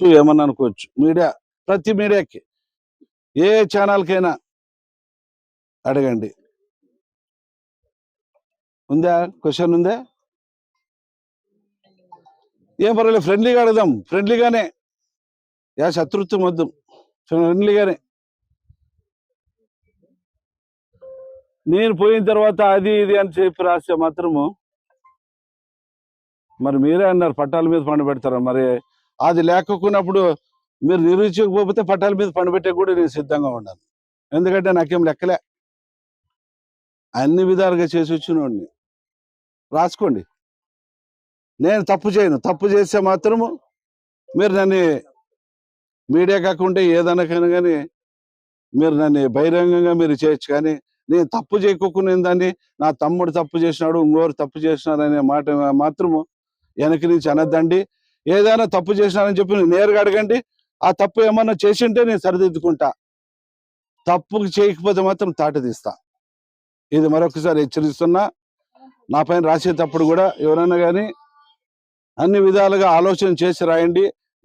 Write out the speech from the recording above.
అనుకోవచ్చు ఏమన్నా అనుకోవచ్చు. మీడియా ప్రతి మీడియాకి ఏ ఛానల్కైనా అడగండి. ఉందా? క్వశ్చన్ ఉందా? ఏం పర్వాలేదు ఫ్రెండ్లీగా అడదాం ఫ్రెండ్లీగానే. యా శత్రుత్వం వద్దు. ఫ్రెండ్లీగానే. నేను పోయిన తర్వాత అది ఇది అని చెప్పి రాస్తే మాత్రము మరి మీరే అన్నారు పట్టాల మీద పండు పెడతారా? మరి అది లేకపోయినప్పుడు మీరు నిరూపించకపోతే పట్టాల మీద పనిపెట్టే కూడా నేను సిద్ధంగా ఉన్నాను. ఎందుకంటే నాకేం లెక్కలే. అన్ని విధాలుగా చేసి వచ్చినోడిని రాసుకోండి. నేను తప్పు చేయను. తప్పు చేస్తే మాత్రము మీరు నన్ను మీడియా కాకుండా ఏదనకైనా కానీ మీరు నన్ను బహిరంగంగా మీరు చేయొచ్చు కానీ నేను తప్పు చేయకుండా దాన్ని నా తమ్ముడు తప్పు చేసినాడు ఇంకోరు తప్పు చేసినాడు అనే మాట మాత్రము వెనక నుంచి అనద్దండి. ఏదైనా తప్పు చేసినానని చెప్పి నేను నేరుగా అడగండి. ఆ తప్పు ఏమన్నా చేసింటే నేను సరిదిద్దుకుంటా. తప్పు చేయకపోతే మాత్రం తాట తీస్తా ఇది మరొకసారి హెచ్చరిస్తున్నా. నా పైన రాసేటప్పుడు కూడా ఎవరైనా కానీ అన్ని విధాలుగా ఆలోచన చేసి రాయండి.